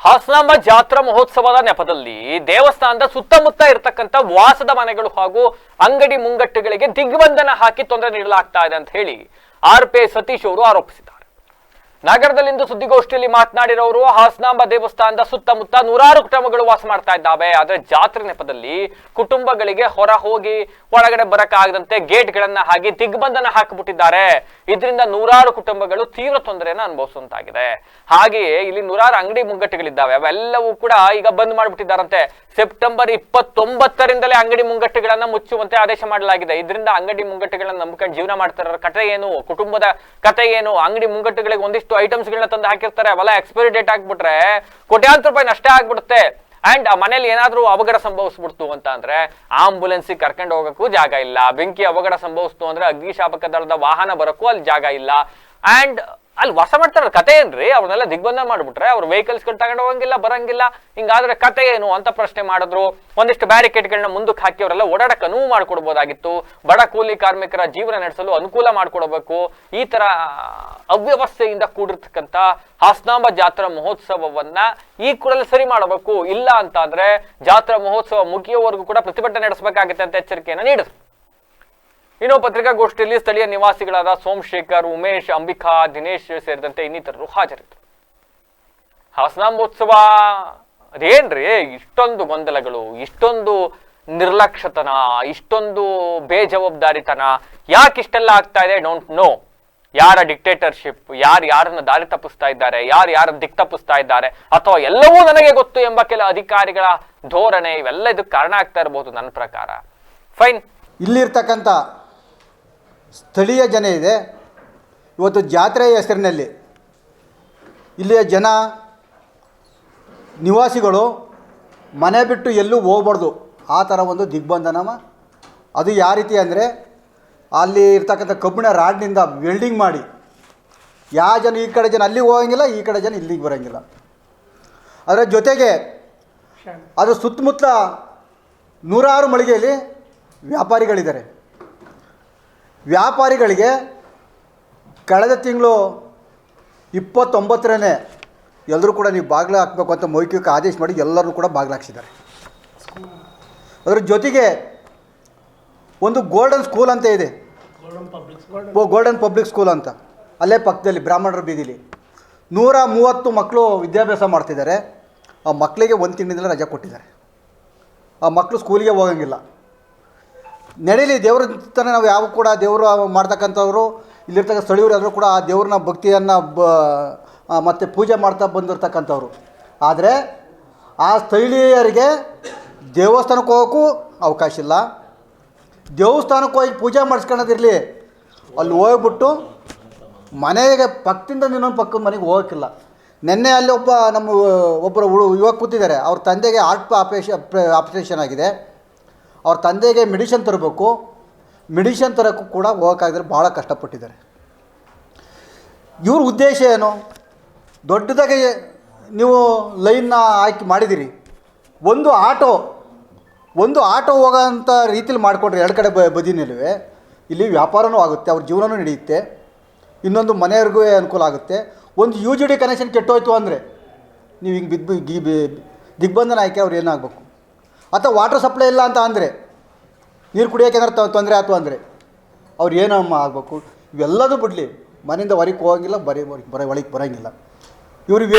ಹಾಸನಾಂಬ ಜಾತ್ರಾ ಮಹೋತ್ಸವದ ನೆಪದಲ್ಲಿ ದೇವಸ್ಥಾನದ ಸುತ್ತಮುತ್ತ ಇರತಕ್ಕಂತ ವಾಸದ ಮನೆಗಳು ಹಾಗೂ ಅಂಗಡಿ ಮುಂಗಟ್ಟುಗಳಿಗೆ ದಿಗ್ಬಂಧನ ಹಾಕಿ ತೊಂದರೆ ನೀಡಲಾಗ್ತಾ ಇದೆ ಅಂತ ಹೇಳಿ ಆರ್ ಪಿ ಸತೀಶ್ ಅವರು ಆರೋಪಿಸಿದ್ದಾರೆ. ನಗರದಲ್ಲಿಂದು ಸುದ್ದಿಗೋಷ್ಠಿಯಲ್ಲಿ ಮಾತನಾಡಿರೋರು ಹಾಸನಾಂಬ ದೇವಸ್ಥಾನದ ಸುತ್ತಮುತ್ತ ನೂರಾರು ಕುಟುಂಬಗಳು ವಾಸ ಮಾಡ್ತಾ ಇದ್ದಾವೆ. ಆದ್ರೆ ಜಾತ್ರೆ ನೆಪದಲ್ಲಿ ಕುಟುಂಬಗಳಿಗೆ ಹೊರ ಹೋಗಿ ಒಳಗಡೆ ಬರಕ್ಕಾಗದಂತೆ ಗೇಟ್ಗಳನ್ನ ಹಾಕಿ ದಿಗ್ಬಂಧನ ಹಾಕಿಬಿಟ್ಟಿದ್ದಾರೆ. ಇದರಿಂದ ನೂರಾರು ಕುಟುಂಬಗಳು ತೀವ್ರ ತೊಂದರೆಯನ್ನು ಅನುಭವಿಸುವಂತಾಗಿದೆ. ಹಾಗೆಯೇ ಇಲ್ಲಿ ನೂರಾರು ಅಂಗಡಿ ಮುಂಗಟ್ಟುಗಳಿದ್ದಾವೆ. ಅವೆಲ್ಲವೂ ಕೂಡ ಈಗ ಬಂದ್ ಮಾಡಿಬಿಟ್ಟಿದ್ದಾರಂತೆ. ಸೆಪ್ಟೆಂಬರ್ ಇಪ್ಪತ್ತೊಂಬತ್ತರಿಂದಲೇ ಅಂಗಡಿ ಮುಂಗಟ್ಟುಗಳನ್ನ ಮುಚ್ಚುವಂತೆ ಆದೇಶ ಮಾಡಲಾಗಿದೆ. ಇದರಿಂದ ಅಂಗಡಿ ಮುಂಗಟ್ಟುಗಳನ್ನ ನಂಬ್ಕೊಂಡು ಜೀವನ ಮಾಡ್ತಾರ ಕಥೆ ಏನು? ಕುಟುಂಬದ ಕತೆ ಏನು? ಅಂಗಡಿ ಮುಂಗಟ್ಟುಗಳಿಗೆ ಒಂದಿಷ್ಟು ಐಟಮ್ಸ್ಗಳನ್ನ ತಂದು ಹಾಕಿರ್ತಾರೆ, ಅವೆಲ್ಲ ಎಕ್ಸ್ಪೈರಿ ಡೇಟ್ ಹಾಕ್ಬಿಟ್ರೆ ಕೋಟ್ಯಾಂತರ ರೂಪಾಯಿ ನಷ್ಟ ಆಗ್ಬಿಡುತ್ತೆ. ಅಂಡ್ ಆ ಮನೇಲಿ ಏನಾದ್ರೂ ಅವಘಡ ಸಂಭವಿಸ್ಬಿಡ್ತು ಅಂತ ಅಂದ್ರೆ ಆಂಬುಲೆನ್ಸ್ ಕರ್ಕೊಂಡು ಹೋಗಕ್ಕೂ ಜಾಗ ಇಲ್ಲ. ಬೆಂಕಿ ಅವಘಡ ಸಂಭವಿಸ್ತು ಅಂದ್ರೆ ಅಗ್ನಿಶಾಪಕ ದಳದ ವಾಹನ ಬರಕ್ಕೂ ಅಲ್ಲಿ ಜಾಗ ಇಲ್ಲ. ಅಂಡ್ ಅಲ್ಲಿ ವಾಸ ಮಾಡ್ತಾರ, ಕತೆ ಏನ್ರಿ? ಅವ್ರನ್ನೆಲ್ಲ ದಿಗ್ಬಂಧನ ಮಾಡ್ಬಿಟ್ರೆ ಅವ್ರ ವೆಹಿಕಲ್ಸ್ ತಗೊಂಡು ಹೋಗಂಗಿಲ್ಲ, ಬರಂಗಿಲ್ಲ. ಹಿಂಗಾದ್ರೆ ಕತೆ ಏನು ಅಂತ ಪ್ರಶ್ನೆ ಮಾಡಿದ್ರು. ಒಂದಿಷ್ಟು ಬ್ಯಾರಿಕೇಡ್ಗಳನ್ನ ಮುಂದಕ್ಕೆ ಹಾಕಿ ಅವರೆಲ್ಲ ಓಡಾಡಕ್ಕೆ ಅನುವು ಮಾಡ್ಕೊಡ್ಬೋದಾಗಿತ್ತು. ಬಡ ಕೂಲಿ ಕಾರ್ಮಿಕರ ಜೀವನ ನಡೆಸಲು ಅನುಕೂಲ ಮಾಡ್ಕೊಡ್ಬೇಕು. ಈ ತರ ಅವ್ಯವಸ್ಥೆಯಿಂದ ಕೂಡಿರ್ತಕ್ಕಂಥ ಹಾಸನಾಂಬ ಜಾತ್ರಾ ಮಹೋತ್ಸವವನ್ನ ಈ ಕೂಡಲೇ ಸರಿ ಮಾಡಬೇಕು. ಇಲ್ಲ ಅಂತ ಅಂದ್ರೆ ಜಾತ್ರಾ ಮಹೋತ್ಸವ ಮುಗಿಯೋವರೆಗೂ ಕೂಡ ಪ್ರತಿಭಟನೆ ನಡೆಸಬೇಕಾಗುತ್ತೆ ಅಂತ ಎಚ್ಚರಿಕೆಯನ್ನು ನೀಡಿದ್ರು. ಇನ್ನು ಪತ್ರಿಕಾಗೋಷ್ಠಿಯಲ್ಲಿ ಸ್ಥಳೀಯ ನಿವಾಸಿಗಳಾದ ಸೋಮಶೇಖರ್, ಉಮೇಶ್, ಅಂಬಿಕಾ, ದಿನೇಶ್ ಸೇರಿದಂತೆ ಇನ್ನಿತರರು ಹಾಜರಿದ್ದರು. ಹಾಸನಾಂಬೋತ್ಸವ ಅದೇನ್ರಿ? ಇಷ್ಟೊಂದು ಗೊಂದಲಗಳು, ಇಷ್ಟೊಂದು ನಿರ್ಲಕ್ಷ್ಯತನ, ಇಷ್ಟೊಂದು ಬೇಜವಾಬ್ದಾರಿತನ. ಯಾಕೆ ಇಷ್ಟೆಲ್ಲ ಆಗ್ತಾ ಇದೆ? ಡೋಂಟ್ ನೋ ಯಾರ ಡಿಕ್ಟೇಟರ್ಶಿಪ್ ಯಾರು ಯಾರನ್ನ ದಾರಿ ತಪ್ಪಿಸ್ತಾ ಇದ್ದಾರೆ? ಯಾರು ಯಾರ ದಿಕ್ ತಪ್ಪಿಸ್ತಾ ಇದ್ದಾರೆ? ಅಥವಾ ಎಲ್ಲವೂ ನನಗೆ ಗೊತ್ತು ಎಂಬ ಕೆಲ ಅಧಿಕಾರಿಗಳ ಧೋರಣೆ, ಇವೆಲ್ಲ ಇದಕ್ಕೆ ಕಾರಣ ಆಗ್ತಾ ಇರಬಹುದು ನನ್ನ ಪ್ರಕಾರ. ಫೈನ್ ಇಲ್ಲಿರ್ತಕ್ಕಂಥ ಸ್ಥಳೀಯ ಜನ ಇದೆ. ಇವತ್ತು ಜಾತ್ರೆಯ ಹೆಸರಿನಲ್ಲಿ ಇಲ್ಲಿಯ ಜನ ನಿವಾಸಿಗಳು ಮನೆ ಬಿಟ್ಟು ಎಲ್ಲೂ ಹೋಗ್ಬಾರ್ದು. ಆ ಥರ ಒಂದು ದಿಗ್ಬಂಧನ ಅದು ಯಾವ ರೀತಿ ಅಂದರೆ ಅಲ್ಲಿ ಇರ್ತಕ್ಕಂಥ ಕಬ್ಬಿಣ ರಾಡ್ನಿಂದ ವೆಲ್ಡಿಂಗ್ ಮಾಡಿ. ಯಾವ ಜನ ಈ ಕಡೆ ಜನ ಅಲ್ಲಿಗೆ ಹೋಗಂಗಿಲ್ಲ ಈ ಕಡೆ ಜನ ಇಲ್ಲಿಗೆ ಬರೋಂಗಿಲ್ಲ. ಅದರ ಜೊತೆಗೆ ಅದು ಸುತ್ತಮುತ್ತ ನೂರಾರು ಮಳಿಗೆಯಲ್ಲಿ ವ್ಯಾಪಾರಿಗಳಿದ್ದಾರೆ. ವ್ಯಾಪಾರಿಗಳಿಗೆ ಕಳೆದ ತಿಂಗಳು ಇಪ್ಪತ್ತೊಂಬತ್ತರನೇ ಎಲ್ಲರೂ ಕೂಡ ನೀವು ಬಾಗಿಲು ಹಾಕಬೇಕು ಅಂತ ಮೌಖಿಕ ಆದೇಶ ಮಾಡಿ ಎಲ್ಲರೂ ಕೂಡ ಬಾಗಿಲು ಹಾಕ್ಸಿದ್ದಾರೆ. ಅದರ ಜೊತೆಗೆ ಒಂದು ಗೋಲ್ಡನ್ ಸ್ಕೂಲ್ ಅಂತ ಇದೆ. ಓ ಗೋಲ್ಡನ್ ಪಬ್ಲಿಕ್ ಸ್ಕೂಲ್ ಅಂತ. ಅಲ್ಲೇ ಪಕ್ಕದಲ್ಲಿ, ಬ್ರಾಹ್ಮಣರ ಬೀದಿಲಿ. ನೂರ ಮೂವತ್ತು ಮಕ್ಕಳು ವಿದ್ಯಾಭ್ಯಾಸ ಮಾಡ್ತಿದ್ದಾರೆ. ಆ ಮಕ್ಕಳಿಗೆ ಒಂದು ತಿಂಗಳಿಂದಲೇ ರಜೆ ಕೊಟ್ಟಿದ್ದಾರೆ. ಆ ಮಕ್ಕಳು ಸ್ಕೂಲಿಗೆ ಹೋಗಂಗಿಲ್ಲ. ನಡೀಲಿ ದೇವ್ರ ಥರ ನಾವು ಯಾವ ಕೂಡ ದೇವರು ಮಾಡ್ತಕ್ಕಂಥವ್ರು ಇಲ್ಲಿರ್ತಕ್ಕಂಥ ಸ್ಥಳೀಯರು ಆದರೂ ಕೂಡ ಆ ದೇವ್ರನ್ನ ಭಕ್ತಿಯನ್ನು ಬ ಮತ್ತು ಪೂಜೆ ಮಾಡ್ತಾ ಬಂದಿರ್ತಕ್ಕಂಥವ್ರು. ಆದರೆ ಆ ಸ್ಥಳೀಯರಿಗೆ ದೇವಸ್ಥಾನಕ್ಕೆ ಹೋಗೋಕ್ಕೂ ಅವಕಾಶ ಇಲ್ಲ. ದೇವಸ್ಥಾನಕ್ಕೆ ಹೋಗಿ ಪೂಜೆ ಮಾಡಿಸ್ಕೊಳ್ಳೋದಿರಲಿ ಅಲ್ಲಿ ಹೋಗ್ಬಿಟ್ಟು ಮನೆಗೆ ಪಕ್ಕದಿಂದ ಇನ್ನೊಂದು ಪಕ್ಕದ ಮನೆಗೆ ಹೋಗೋಕ್ಕಿಲ್ಲ. ನಿನ್ನೆ ಅಲ್ಲಿ ಒಬ್ಬ ನಮ್ಮ, ಒಬ್ಬರು ಯುವಕ ಕೂತಿದ್ದಾರೆ. ಅವ್ರ ತಂದೆಗೆ ಹಾರ್ಟ್ ಆಪರೇಷನ್ ಆಪರೇಷನ್ ಆಗಿದೆ. ಅವ್ರ ತಂದೆಗೆ ಮೆಡಿಷನ್ ತರಬೇಕು, ಮೆಡಿಷನ್ ತರೋಕ್ಕೂ ಕೂಡ ಹೋಗೋಕ್ಕಾಗಿದ್ರೆ ಭಾಳ ಕಷ್ಟಪಟ್ಟಿದ್ದಾರೆ. ಇವ್ರ ಉದ್ದೇಶ ಏನು? ದೊಡ್ಡದಾಗಿ ನೀವು ಲೈನ್ನ ಆಯ್ಕೆ ಮಾಡಿದಿರಿ. ಒಂದು ಆಟೋ ಒಂದು ಆಟೋ ಹೋಗೋಂಥ ರೀತಿಲಿ ಮಾಡಿಕೊಂಡ್ರೆ ಎರಡು ಕಡೆ ಬ ಇಲ್ಲಿ ವ್ಯಾಪಾರವೂ ಆಗುತ್ತೆ, ಅವ್ರ ಜೀವನವೂ ನಡೆಯುತ್ತೆ. ಇನ್ನೊಂದು ಮನೆಯವ್ರಿಗೂ ಅನುಕೂಲ ಆಗುತ್ತೆ. ಒಂದು ಯು ಜಿ ಡಿ ಕನೆಕ್ಷನ್ ಕೆಟ್ಟೋಯ್ತು ಅಂದರೆ, ನೀವು ಹಿಂಗೆ ಬಿದ್ದು ಗಿ ಬಿ- ದಿಗ್ಬಂಧನ ಆಯ್ಕೆ ಅವ್ರು ಏನಾಗಬೇಕು? ಅಥವಾ ವಾಟರ್ ಸಪ್ಲೈ ಇಲ್ಲ ಅಂತ ಅಂದರೆ? ನೀರು ಕುಡಿಯೋಕೆ ಏನಾರು ತೊಂದರೆ ಆಯ್ತು ಅಂದರೆ? ಅವ್ರು ಏನಮ್ಮ ಆಗಬೇಕು. ಇವೆಲ್ಲದೂ ಬಿಡಲಿ. ಮನೆಯಿಂದ ಹೊರಗೆ ಹೋಗಂಗಿಲ್ಲ, ಬರೀ ಬರ ಒಳಗೆ ಬರೋಂಗಿಲ್ಲ. ಇವ್ರಿಗೆ